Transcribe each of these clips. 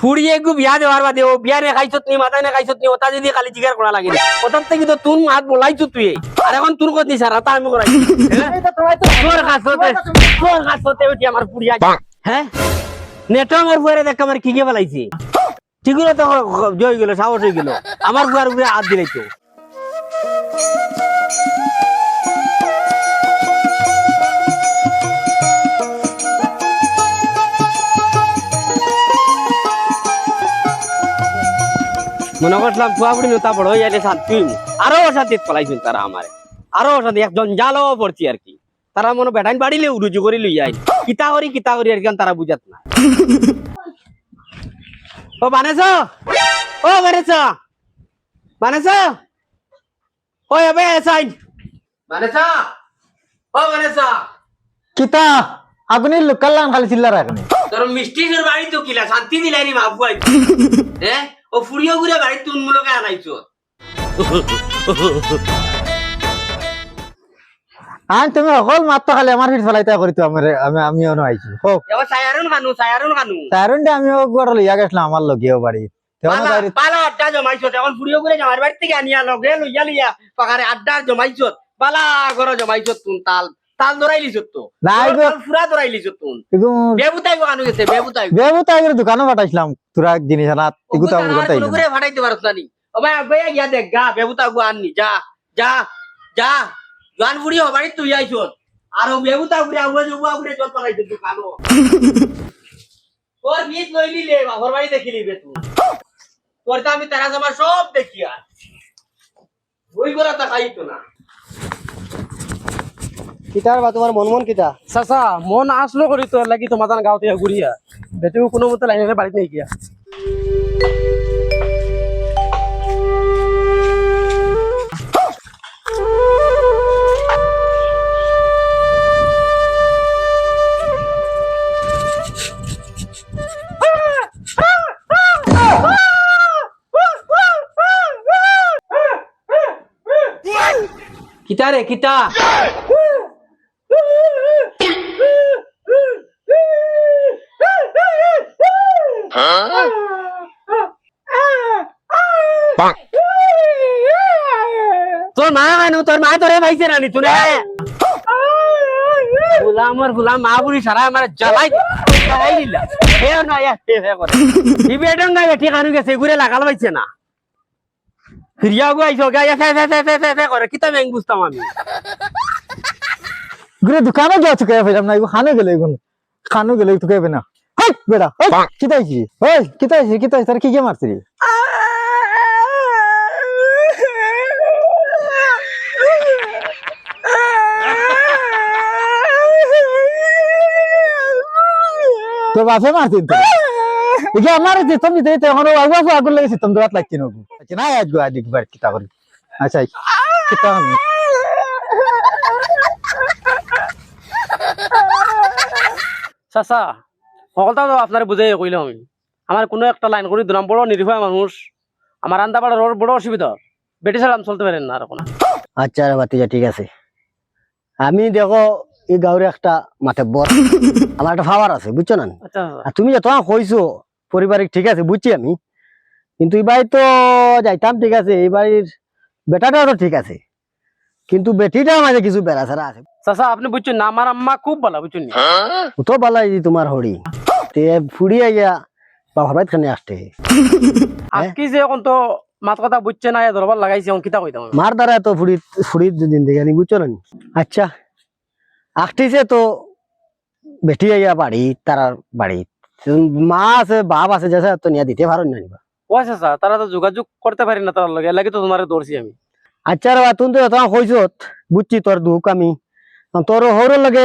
ফুড়িয়ে একটু বিয়া দেওয়ার বাদে ও বিয়া নে খাইছত নি মাথায় নে খাইছত নি ওটা যদি খালি জিগার করা লাগে ওটার থেকে তো তুন হাত বলাইছো তুই। আর এখন তুর কত নিস আর তা আমি করাই তোর কাছে তোর কাছে উঠি আমার ফুড়িয়া হ্যাঁ নেটো আমার দেখ আমার কি কে ফেলাইছে ঠিক হলো তো জয় গেল সাহস হয়ে গেল। আমার ফুয়ার উপরে হাত দিলাই মনে করছিলাম হয়ে হইমু। আরও অশান্তি পলাইছেন তারা আমার। আরও অশান্তি একজন জালও পড়ছি আর কি। তারা মনে বেটাইন বাড়িলে রুজু করে লই যায় কিতা করি কিতা করি আর কি তারা বুঝাত না। ও বানেছ? ও বানেছ? বানেছ? ও এবে সাইন। বানেছ? ও বানেছ? কিতা? আপনি লোকাল খালি চিল্লা রাখেন তোর মিষ্টি বাড়ি তো কিলা শান্তি দিলাই নি মাফু আই হ্যাঁ ও ফুড়িও ঘুরে বাড়ি তুন মুলকে আনাইছো। আন তুমি অকল মাত্র খালি আমার ফিট ফেলাইতে করি তো আমার আমি আমিও আইছি হোক সায়ারুন খানু সায়ারুন খানু। আমিও গড় লইয়া গেছিলাম আমার লগেও বাড়ি তেমন পালা পালা আড্ডা জমাইছো এখন ফুড়িও ঘুরে জামার বাড়ি থেকে আনিয়া লগে লইয়া পাকারে আড্ডা জমাইছো পালা ঘর জমাইছো তুন তাল। তাল ধরাই লিছো তো নাই গো। লিছো তুন বেবুতাই গো কানু গেছে বেবুতাই বেবু তাই দোকানও পাঠাইছিলাম তোরা জিনিস আনাত ফাটাইতে পারছ না নি। ও ভাই গিয়া দেখ গা বেবুতা গো আননি। যা যা যা। গান ফুড়ি হবাড়ি তুই আইছো। আর ও বেবুতা ঘুরে পাকাইতে দোকানো তোর মিট লইলি লে বাবার বাড়ি দেখিলি বে তুই তোর তো আমি তারা জমা সব দেখি আর ওই করে তা খাইতো না। কিতার বা তোমার মন মন কিতা? চাচা মন আসলো করি তোর লাগি তোমার তান গাঁৱতে ঘুরিয়া বেটিও কোনো মতে লাইনে বাড়িতে নেই গিয়া কিতা রে কিতা? তোর মা কেন তোর মা তোরে ভাইছে রানি তোরে গুলামর গুলাম মা বুড়ি সারা আমার জ্বালাই জ্বালাই দিলা। হে না হে হে করে। ই বেডন গায় গেছে ঘুরে লাগাল পাইছে না। ফিরিয়া গো আইছো গায় ফে ফে ফে ফে ফে ফে করে। কিতা মেং বুঝতাম আমি? ঘুরে যাও তো কেয়া ফেলাম না এগো খানো গেলে খানো গেলে তো কেবে না ওই কিতাইছি ওই কিতাইছি কিতাইছি তার কি কে মারছি রে তো বাপে মারতিন তো। একে আমার যে তুমি তো এখন আগুয়া ফু আগুন লেগেছি তুমি তো লাগছি না আচ্ছা না আজ গো আজ একবার কিতা করি। আচ্ছা কিতা আমি চাচা সকলটা তো আপনার বুঝাই কইলাম আমি। আমার কোনো একটা লাইন করে দিলাম বড় নিরীহ মানুষ। আমার আন্দা পাড়ার বড় অসুবিধা। বেটি ছাড়াম চলতে পারেন না আর কোনো। আচ্ছা রে বাতিজা ঠিক আছে। আমি দেখো এই গাঁৱৰে একটা মাথে বৰ আমার একটা ফাওয়ার আছে বুঝছ না? আচ্ছা আর তুমি যে তোমার কইছো পারিবারিক ঠিক আছে বুঝছি আমি। কিন্তু এই বাড়ি তো যাইতাম ঠিক আছে এই বাড়ির বেটাটাও তো ঠিক আছে। কিন্তু বেটিটার মাঝে কিছু বেড়া ছাড়া আছে। চাচা আপনি বুঝছেন না আমার আম্মা খুব ভালো বুঝছেন? তো বালাই তোমার হরি তে গিয়া বাবার বাড়িত খানে আসতে? আজকে যে এখন তো মাত কথা বুঝছে না এ ধরবার লাগাইছে এখন কিতা কইতাম? মার দ্বারা তো ফুড়ি ফুড়ির জিন্দিগানি বুঝছ না আচ্ছা আসতেছে তো বেটি আইয়া বাড়ি তার বাড়ি। মা আছে বাপ আছে যাচ্ছে তো নিয়ে দিতে পারো না নিবা। ও তারা তো যোগাযোগ করতে পারি না তার লগে লাগি তো তোমার ধরছি আমি। আচ্ছা রে তুমি তো তোমার কইছত বুঝছি তোর দুঃখ আমি। তোর হৌর লগে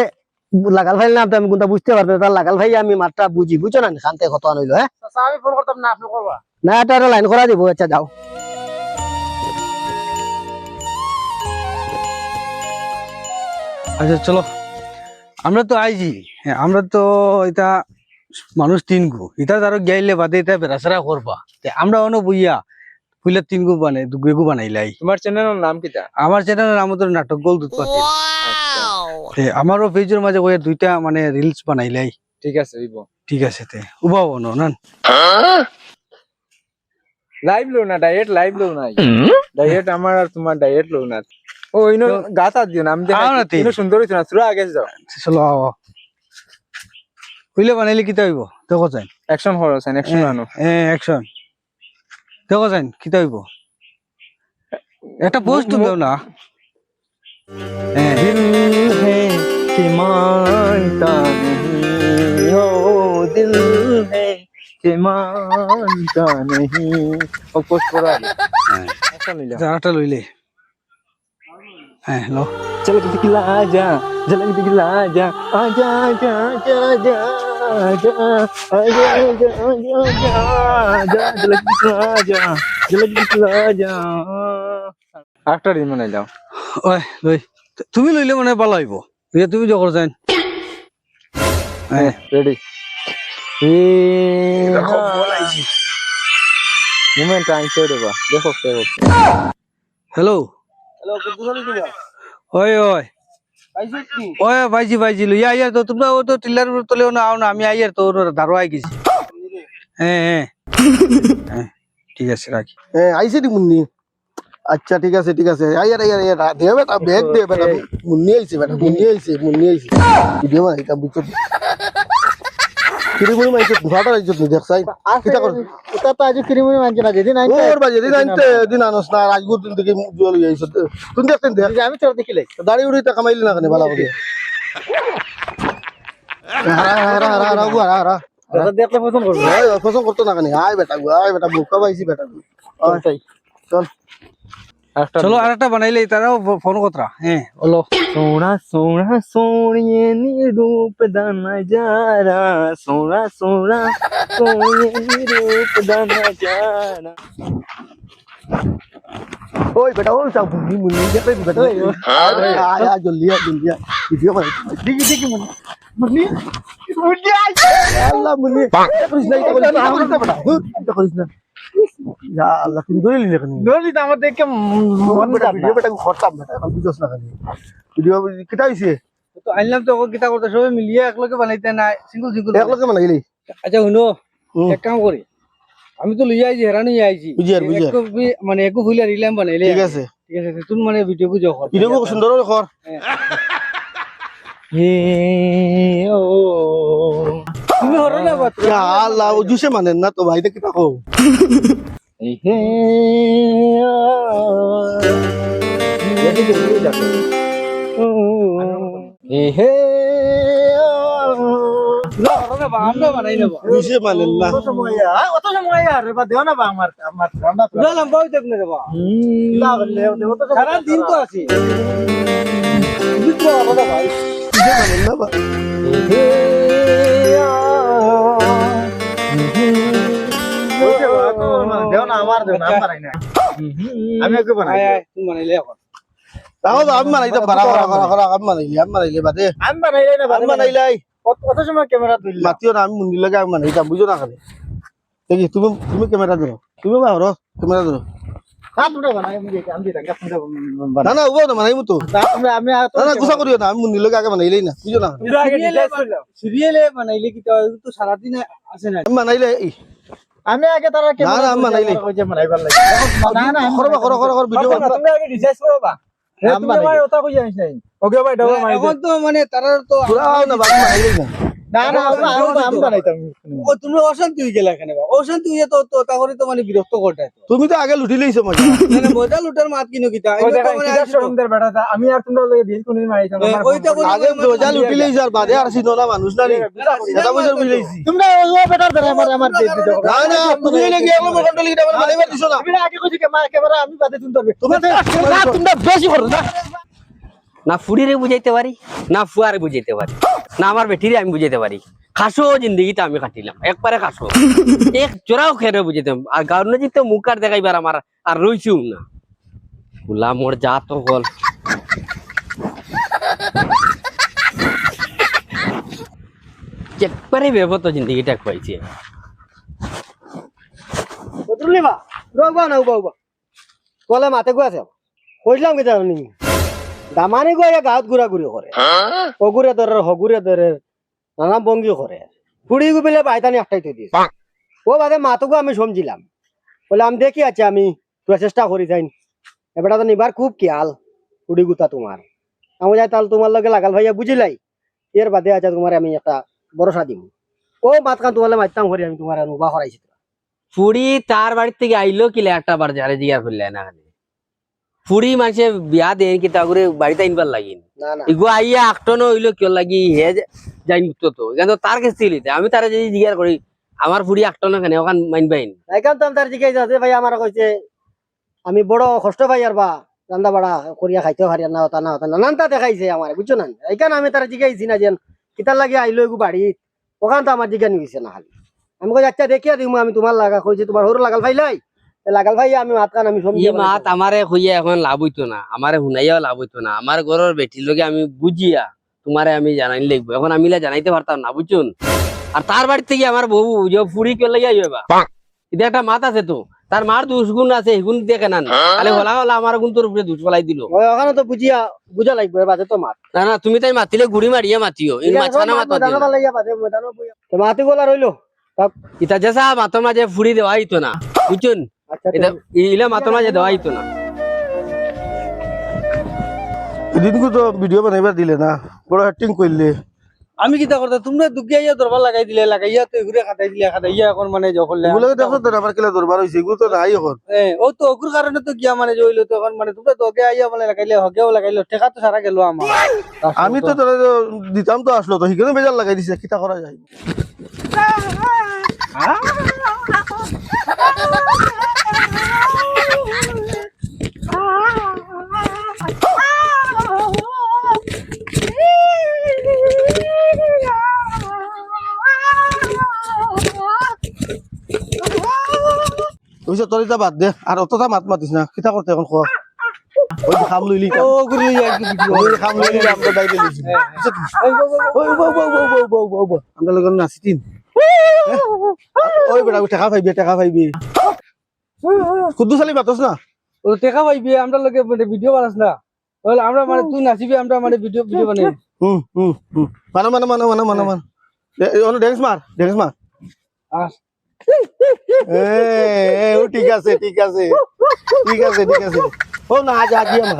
লাগাল ভাই না আমি কোনটা বুঝতে পারতে তার লাগাল ভাই আমি মাত্রা বুঝি বুঝছ না শান্তে কত আনইলো হ্যাঁ? আমি ফোন করতাম না আপনি করবা? না এটা লাইন করা দিব আচ্ছা যাও। আচ্ছা চলো। আমরা তো আইছি হ্যাঁ, আমরা তো এটা মানুষ তিনগু এটা তারও গাইলে বাদে এটা বেড়াচারা করবা। তে আমরা অন্য বইয়া ফুলের তিনগু বানাই দুগু বানাইলাই। তোমার চ্যানেলের নাম কিটা? আমার চ্যানেলের নাম তো নাটক গোল দুধ পাতি আমারও পেজের মাঝে কয়ে দুইটা মানে রিলস বানাইলাই। ঠিক আছে হইব ঠিক আছে তে। উবাও ন না লাইভ লো না ডায়েট লাইভ লো নাই। ডায়েট আমার আর তোমার ডায়েট লো না। ও ইনো গাতা দিও না আমি না দেখাই তে। ইনো সুন্দর হইছে না সুরা আগে যাও। চলো আও হইলে বানাইলে কিতা হইব? দেখো যাই অ্যাকশন হরো সাইন অ্যাকশন আনো এ অ্যাকশন দেখো যাই কিতা হইব? একটা পোস্ট দাও না? दिल मानता नहीं हो दिल है कि मानता नहीं। और पोस्ट पर आ गया आटा लुले हेलो चल के दिखला आजा चल के दिखला आजा आजा आजा आजा आजा आजा आजा आजा आजा आजा आजा आजा आजा आजा आजा आजा আরেকটা রিল মনে যাও ওই লই। তুমি লইলে মানে ভালো হইব। ইয়ে তুমি জগর যাই হ্যাঁ রেডি মোমেন্ট আনছে দেবা। দেখো হ্যালো ওই ওই। ওই ভাইজি ভাইজি লইয়া আইয়ার তো তোমরা ও তো তলেও না আও না। আমি আইয়ার তো ওর দারো আই গেছি। হ্যাঁ হ্যাঁ হ্যাঁ ঠিক আছে রাখি আইসে দি মুন্নি আচ্ছা ঠিক আছে ঠিক আছে আয়ার আয়ার আয়ার দে বেটা ব্যাগ দে বেটা মুন্নি আইছে বেটা মুন্নি আইছে মুন্নি আইছে ভিডিও বানাই তা বুঝছ কিরিমুনি মাইছে ভাটা আইছো তুই দেখছাই কিটা কর ওটা তো আজ কিরিমুনি মানছে না যেদিন আইন ওর বাজে দিন আনতে দিন আনস না রাজগুর দিন থেকে জল হয়ে আইছো তুই দেখতেন দেখ আমি তোর দেখিলে দাড়ি উড়ি তা কামাইলি না কেন ভালো করে হারা হারা হারা হারা গু হারা হারা তোরা দেখলে পছন্দ করব আয় পছন্দ করতো না কেন আয় বেটা গু আয় বেটা বুকা পাইছি বেটা গু আয় চল আরেকটা Solo arta bana ile itara fono kotra. Olo. Sona sona soni ni rup dana jara. Sona sona soni ni rup dana jara. Oi, beda orang sang pun ni muni je pun beda. Ayah ayah jolli ayah jolli. Video mana? Di di di muni muni. Allah muni. Pak. Kalau tak বেটা হুঁ, এটা করিস না আল্লাহ তুমি ধরে নিলে কেন? ধরলি তো আমার দেখে ভিডিও বেটা খরচাম বেটা বুঝছ না কেন। ভিডিও কিটা হইছে? তো আনলাম তো কিতা করতে সবাই মিলিয়ে একলগে বানাইতে না সিঙ্গল সিঙ্গল একলগে বানাইলি আচ্ছা শুনো এক কাম করি। আমি তো লইয়া আইছি হেরানি আইছি। মানে একো ফুলে রিলাম বানাইলে ঠিক আছে। ঠিক আছে তুমি মানে ভিডিও বুঝো কর ভিডিও সুন্দর করে কর हे ओ তুমি হরো না বাচ্চা আল্লাহ, ও জুসে মানেন না তো ভাই, দেখি থাকো হে মানেন না। অত সময় আর দেও না বা আমার আমার বউ দেখলে দেবো সারা দিন তো আছি ভাই। মানেন না বা না আমার না না। আমি ওকে বানাই আয় আয় তুমি বানাইলে এখন। তাও আমি বারা আমি আমি বাদে। আমি বানাইলে না আমি সময় ক্যামেরা মাতিও না আমি মুন্ডি লাগে আমি বুঝো না খালি। দেখি তুমি তুমি ক্যামেরা ধরো। তুমি বা ক্যামেরা ধরো। তোমরা বানাই আমি আমি না না না মানাইমু তো আমি না না গুছা করিও না আমি মুন্ডি আগে মানাইলেই না বুঝো না সিরিয়ালে বানাইলে কি তো সারা আছে না? মানাইলে আমি আগে তারা না, না, নাই বানাইলি। কইছে বানাইবার লাগে না না করবা করো করো করো ভিডিও তুমি আগে রিসার্চ করো বা। আম্মা ভাই ওটা কই জানিস নাই? ওকে ভাই ডাবল মারি এখন তো মানে তারার তো পুরা না বাবা মানাইলেই না না না আমি আমি আমি বানাইতাম ও তুমি অশান্তি হয়ে গেলে এখানে। অশান্তি হয়ে তো তো তা তো মানে বিরক্ত করতে তুমি তো আগে লুটি লইছো মজা। মানে মজা লুটার মাত কিনো কিতা? মানে আমি আর তোমরা লগে দিল কোনদিন মারিতাম ওইটা আগে মজা লুটি লইছো আর বাদে আর সিনো না মানুষ না রে। এটা বুঝার বুঝাইছি তোমরা ওই বেটার দ্বারা আমার আমার দিয়ে দিতে না না তুমি এলে গিয়ে মোবাইল লিখে আমার মানাইবার দিছো না। আমি আগে কইছি কে ক্যামেরা আমি বাদে তুমি ধরবে। তুমি তোমরা বেশি করো না। না ফুড়িরে বুঝাইতে পারি না ফুয়ারে বুঝাইতে পারি। না আমার বেটিরে আমি বুঝাইতে পারি। খাসো জিন্দগিটা আমি কাটিলাম একবারে খাসো। এক চোরাও খেরে বুঝাইতাম আর গাউনে জিতে মুখ আর দেখাইবার আমার আর রইছিও না। গুলা মোর যা তো গল। একবারে বেবত জিন্দগিটা পাইছি বুঝলি বা রবা না উবা উবা কলে মাতে গো আছে। কইলাম কি জানি দামানি গো গাঁত ঘুরা ঘুরি করে অগুরে ধরে হগুরে ধরে নানা বঙ্গি করে ফুড়ি গুপিলে বাইতানি থই দিয়েছে ও বাদে মাতুকু আমি সমঝিলাম বলে আমি দেখি আছে আমি তোরা চেষ্টা করি যাই এবারটা তো নিবার খুব খেয়াল ফুড়ি গুতা তোমার আমি যাই তাহলে তোমার লগে লাগাল ভাইয়া বুঝিলাই এর বাদে আছে তোমার আমি একটা ভরসা দিব ও মাতকান তোমার মাইতাম করি আমি তোমার অনুভব করাইছি ফুড়ি তার বাড়ির থেকে আইলো কিলে একটা বার যারে জিগার করলে না ফুড়ি মানুষে বিয়া দেন কি তাগুরে বাড়িতে আইনবার লাগিন। ইগো আইয়া আটনো হইল কিয় লাগি হে যাই মুক্ত তো। এখান তো তার কাছে লিতে আমি তারা যদি জিজ্ঞাসা করি আমার ফুড়ি আটনো কেন ওখান মাইন বাইন। এখান তো আমি তার জিজ্ঞাসা আছে ভাই আমার কইছে আমি বড় কষ্ট পাই আর বা রান্দা বাড়া করিয়া খাইতে পারি না হতা না হতা নানানটা দেখাইছে আমার বুঝছ না? এইখানে আমি তার জিজ্ঞাসি না যেন কিতার লাগে আইলো এগু বাড়ি ওখান তো আমার জিজ্ঞাসা নিছে না খালি। আমি কই আচ্ছা দেখিয়া দিমু আমি তোমার লাগা কইছে তোমার সরু লাগাল ভাইলাই এ লাগাল ভাই আমি মাত কান আমি সমঝে মাত আমারে হইয়া এখন লাভ হইতো না আমারে শুনাইয়াও লাভ হইতো না। আমার ঘরের বেটির লগে আমি বুঝিয়া তোমারে আমি জানাই লাগবো। এখন আমি জানাইতে পারতাম না বুঝছুন আর তার বাড়ি থেকে আমার বউ যে ফুড়ি কে লাগিয়া যাবা এটা একটা মাত আছে তো তার মার দুষ গুণ আছে গুণ দেখে না তাহলে হলা হলা আমার গুণ তোর উপরে দুষ ফলাই দিল। ওখানে তো বুঝিয়া বুঝা লাগবে তো মাত। না না তুমি তাই মাতিলে গুড়ি মারিয়া মাতিও ইন মাছখানা মাত মাতি বলা রইল ইতা যেসা মাতর মাঝে ফুড়ি দেওয়া হইতো না বুঝছুন আচ্ছা এটা ইলা মাতর মাঝে দেওয়া হইতো না। এদিনকু তো ভিডিও বানাইবার দিলে না বড় অ্যাক্টিং করলে আমি কিতা করতে তোমরা দুগিয়া ইয়া দরবার লাগাই দিলে লাগাইয়া তো খাটাই দিলে এখন মানে যখন এগুলো দেখো তো আমার কেলা দরবার হয়েছে এগুলো তো নাই এখন। ও তো অকুর কারণে তো গিয়া মানে জইলো তো এখন মানে তোমরা তো আইয়া মানে লাগাইলে হকেও লাগাইলো টেকা তো সারা গেল আমার। আমি তো তোরা তো দিতাম তো আসলো তো সেখানে বেজার লাগাই দিছে কিতা করা যায়? ওইসব তোর এটা বাদ দে আর অতটা মাত মাতিস না কিতা করতে এখন খোয়া ওই যে খাম লইলি ও গুরু ইয়া কি ভিডিও ওই যে খাম লইলি আমরা বাইরে লইছি ওই বউ বউ বউ বউ বউ বউ বউ বউ আমরা লগন নাচিতিন ওই বেটা টাকা পাইবি টাকা পাইবি কুদ্দু মাতস না ও টেকা পাইবি আমরা লগে মানে ভিডিও বানাস না বলে আমরা মানে তুই নাচিবি আমরা মানে ভিডিও ভিডিও বানাই হুম হুম হুম মানো মানো মানো মানো মানো মানো অন্য ড্যান্স মার ড্যান্স মার আস এ ও ঠিক আছে ঠিক আছে ঠিক আছে ঠিক আছে ও না আজ আজ আমার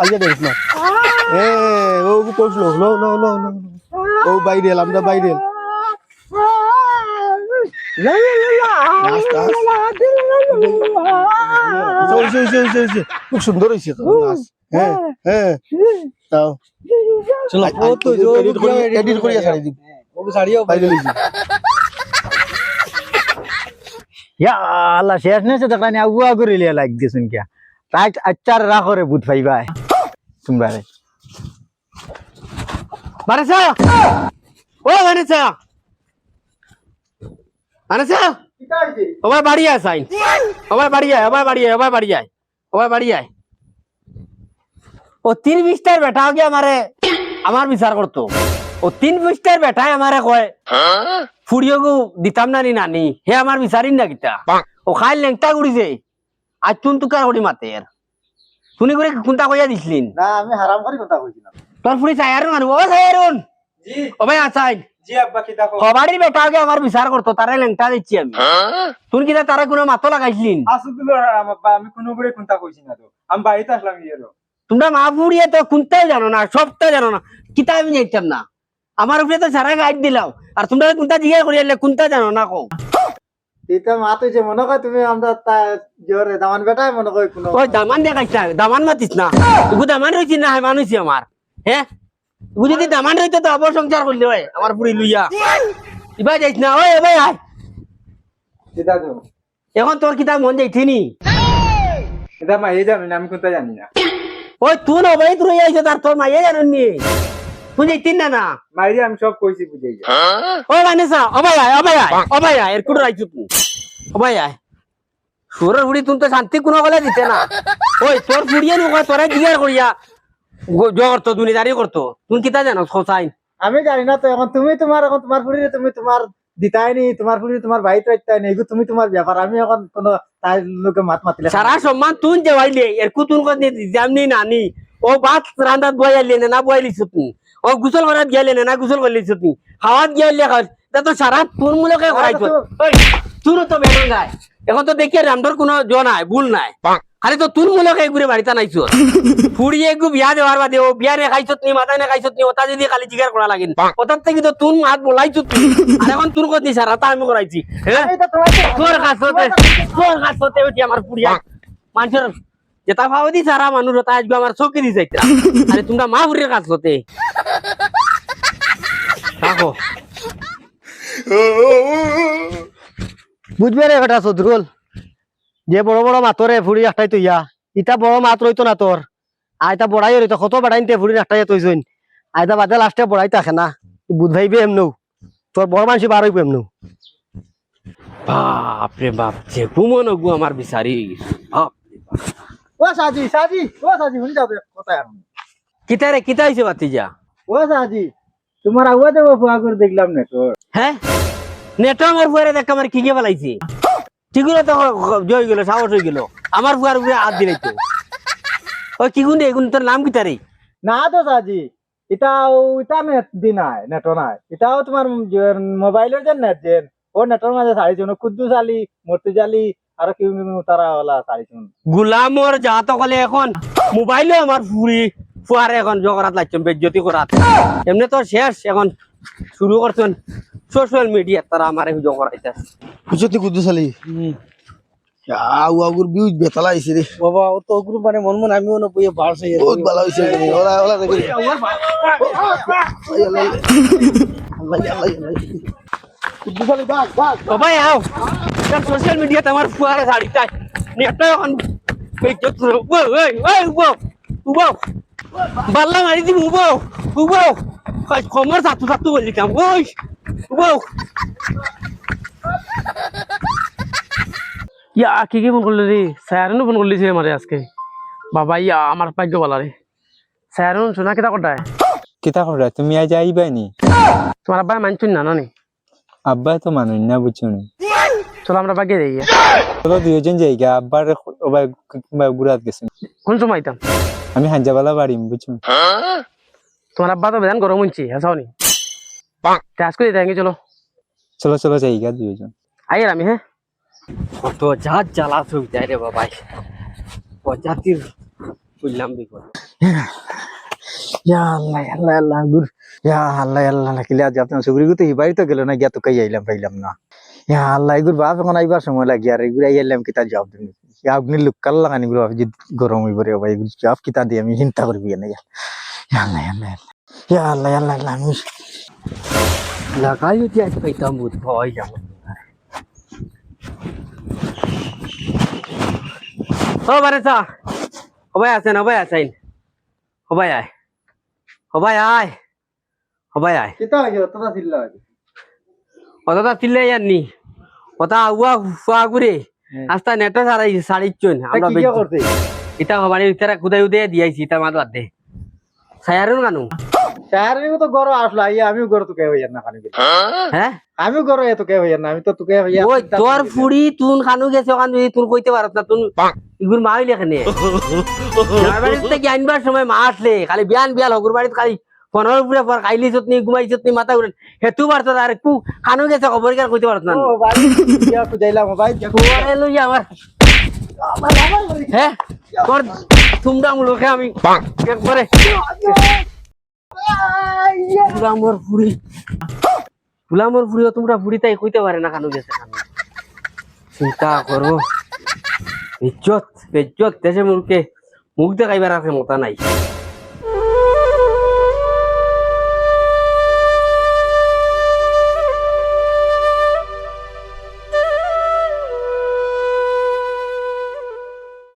আজ ড্যান্স মার এ ও কইছিল লো লো লো লো ও বাইরে আমরা বাইরে ला शेष ने से तकाने अगुआ को रिले लाइक दिस उन राइट अच्छा राखो रे भूत भाई बाय तुम बारे बारे सा ओ बारे सा Vanessa! আমার বাড়ি আয় সাইন। আমার বাড়ি আয় আমার বাড়ি আয় আমার বাড়ি আয় আমার বাড়ি আয়। ও তিন বিশটার বেটা গিয়ে আমারে আমার বিচার করতো? ও তিন বিশটার বেটায় আমারে কয় ফুড়িও গো দিতাম না নি নানি হে আমার বিচারিন না কিতা ও খাই লেংটা গুড়িছে আজ তুন তুকার করি মাতে শুনি করে কোনটা কইয়া দিছিলিন? না আমি হারাম করি কথা কইছিলাম তোর ফুড়ি চায়ারুন আনব ও চায়ারুন জি। ও ভাই আসাই জি আব্বা সবারই বেটা আগে আমার বিচার করতো তারে লেংটা দিচ্ছি আমি। তুই কিনা তারা কোনো মাতো লাগাইছিলিন আব্বা আমি কোনো করে কোনটা কইছি না তো। আমি বাড়িতে আসলাম ইয়েরো তোমরা মা ফুড়িয়ে তো কোনটাই জানো না সবটাই জানো না। কিতা আমি জানতাম না। আমার উপরে তো সারা গাইড দিলাও। আর তোমরা কোনটা জিজ্ঞাসা করি কোনটা জানো না কো এটা মাত হইছে মনে কয় তুমি আমরা জোরে দামান বেটাই মনে কয় কোনো ওই দামান দেখাইছ দামান মাতিস না। দামান রয়েছি না মানুষ আমার। হ্যাঁ যদি দামান রইতো তো আবার সংসার করলে হয় আমার ফুড়ি লইয়া। ইবা যাইছ না ওই ভাই আয়। এখন তোর কিতা মন জানি না আমি কোনটা জানি না। ওই তুই না ভাই তুই আইছো তার তোর মাইয়া জানুন নি। তুই যাইতিন না না। মাইরে আমি সব কইছি বুঝাই যা ও মানেসা অবাই আয় অবাই আয় অবাই আয় এর কুড়ো রাইছু তুই অবাই আয়। সুরের ফুড়ি তুই তো শান্তি কোনো গলে দিতে না। ওই তোর ফুড়িয়ে নুকা তোরা জিগার করিয়া করতো দুনিদারি করতো। তুই কিতা জানো আমি জানি না তো এখন তুমি তোমার এখন তোমার ফুড়িরে তুমি তোমার দিতাই নি তোমার ফুড়ি তোমার ভাই তো রাখতাই নি এগুলো তুমি তোমার ব্যাপার। আমি এখন কোনো তাই লোকে মাত মাতিলে সারা সম্মান তুই যে বাইলে এর কুতুন জামনি নানি ও ভাত রান্দাত বয়াইলে না বয়াইলিছ তুই ও গুসল করাত গেলে না গুসল করলিছ তুই খাওয়াত গেলে তা তো সারা তোর মূলকে করাইছো। ওই তো বেতন গায় এখন তো দেখি রামদর কোনো জ নাই ভুল নাই। খালি তো তোর মূলকে ঘুরে বাড়িতে নাইছো ফুড়ি একটু বিয়া দেওয়ার বাদে ও বিয়া নে খাইছো তুমি মাথায় নে খাইছো তুমি ওটা যদি খালি জিগার করা লাগিন ওটার থেকে তো তুন হাত বলাইছো তুই। আর এখন তোর কথা সারা তা আমি করাইছি হ্যাঁ তোর কাছ হতে তোর কাছ হতে উঠি আমার ফুড়িয়া মানুষের যেটা ভাব দি সারা মানুষ ওটা আজকে আমার চৌকি দিছে আরে তোমরা মা ফুড়ির কাছ হতে রাখো বুঝবে রে বেটা সদরুল যে বড় বড় মাতরে ফুড়ি একটাই তুইয়া ইটা বড় মাত রইতো না তোর আইতা বড়াই রইতো কত বেড়াইতে ফুড়ি একটাই তুইছইন আইতা বাদে লাস্টে বড়াই থাকে না। বুধ ভাইবে এমনও তোর বড় মানুষ বার হইব এমনও বাপ রে বাপ যে ঘুমন গু আমার বিচারি বাপ। ও সাজি সাজি ও সাজি শুনি যাবে কিতা রে কিতা হইছে বাতি যা ও সাজি তোমার ফুয়া করে দেখলাম না তোর হ্যাঁ নেটো আমার ফুয়ারে দেখ আমার কি কে বলাইছে ঠিক তো জয় গেল সাহস হয়ে গেল। আমার ফুয়ার উপরে হাত দিলাই তো। ও কি এগুন তোর নাম রে না তো সাজি নেট দি নাই নেটো নাই। এটাও তোমার মোবাইলের যে নেট ও নেটের মাঝে জালি আর কি তারা ছাড়িছুন গুলামর যা তো কলে এখন মোবাইলে আমার ফুরি ফুয়ারে এখন জগরাত লাগছেন বেজ্জতি করাত। এমনি তো শেষ এখন শুরু করছেন। সোশ্যাল মিডিয়া তারা আমার জগরাইতে কুচতি কুদ্দু সালি আউ আগুর বিউজ বেতালা আইছে রে। বাবা ও তো গ্রুপ মানে মন মন আমিও না বইয়ে বাড়ছে বহুত ভালো হইছে ওলা ওলা দেখি। কুদ্দু সালি বাগ বাগ ও ভাই আও। সোশ্যাল মিডিয়াতে আমার ফুয়ারে শাড়িটা নেটটা এখন বেজ্জত করে ওই ওই ওই উবো উবো বাল্লা মারি দিবি উবো উবো খমর সাতু সাতু বলি কাম। ওই। ইয়া কি কি ফোন করলি রে? স্যারনও ফোন করলি ছে আমারে আজকে। বাবা ইয়া আমার ভাগ্য বলা রে স্যারন শোনা কিতা কটায় কিতা করা তুমি আজ আইবাই নি? তোমার আব্বাই মানছুন না নানি? আব্বা তো মানুষ না বুঝছ নি? চলো আমরা বাগে যাই। চলো দুইজন যাইগা আব্বার ওবাই কিংবা গুড়াত গেছে। কোন সময় আমি হাঞ্জাবালা বাড়ি বুঝছ তোমার আব্বা তো বেদান গরম হচ্ছে হ্যাঁ নি? আজকে দিতে চলো চলো চলো যাইগা দুইজন আইয়ার আমি হ্যাঁ কত যা জ্বালা সুবিধা রে বাবাই প্রজাতির বুঝলাম বিপদ ইয়া আল্লাহ আল্লাহ আল্লাহ গুর ইয়া আল্লাহ আল্লাহ লাকিলে আজ আপনার সুগরি গুতে হিবাই তো গেল না গিয়া তো কাই আইলাম পাইলাম না ইয়া আল্লাহ এগুর বাপ এখন আইবার সময় লাগি আর এগুর আইলাম কিতা জবাব দিন ইয়া আপনি লুকাল লাগানি গুলো ভাবছি গরম হইব রে ভাই এগুর জবাব কিতা দিয়ে আমি চিন্তা করবি না ইয়া আল্লাহ আল্লাহ ইয়া আল্লাহ আল্লাহ আল্লাহ আমি লাগাই উঠি আজ পাইতাম বুধ ভয় যাব ও বারে চা হবাই আছেন হবাই আছেন হবাই আয় হবাই আয় হবাই আয় কিতা হইছে তোরা চিল্লা অতটা তিল্লে ইয়ারনি ওটা আগুয়া ফুয়া গুরে আস্তা নেটো সারাই সাড়িচ্ছন আমরা করতে ইতা হবানি ইতারা খুদাই উদে দিয়াইছি ইতা মাত বাদ দে সায়ারুন কানু শহরে তো গরো আসলো আইয়া আমিও গরো তোকে হইয়ার না খানি হ্যাঁ? আমিও গরো এ তোকে হইয়ার না আমি তো তোকে হইয়া ওই তোর ফুড়ি তুন খানু গেছে ওখান যদি তুন কইতে পারত না তুন ইগুর মা হইলে এখানে। বাড়িতে থেকে আনবার সময় মা আসলে খালি বিয়ান বিয়াল হগুর বাড়িতে খালি ফোনের উপরে পর খাইলি চতনি ঘুমাই চতনি মাথা উড়েন হেতু পারত আর কু খানু গেছে খবর কার কইতে পারত না। যাইলাম ভাই তোরে লই আমার। হ্যাঁ তোর তোমরা মুলোকে আমি একবারে ফুড়ি। তোমরা আমার ফুড়িও তোমরা তাই কইতে পারে না কানু গেছে খানু চিন্তা করো। ইজ্জত, বেজ্জত দেশে মুখে মুখ দেখাইবার আর মতা নাই।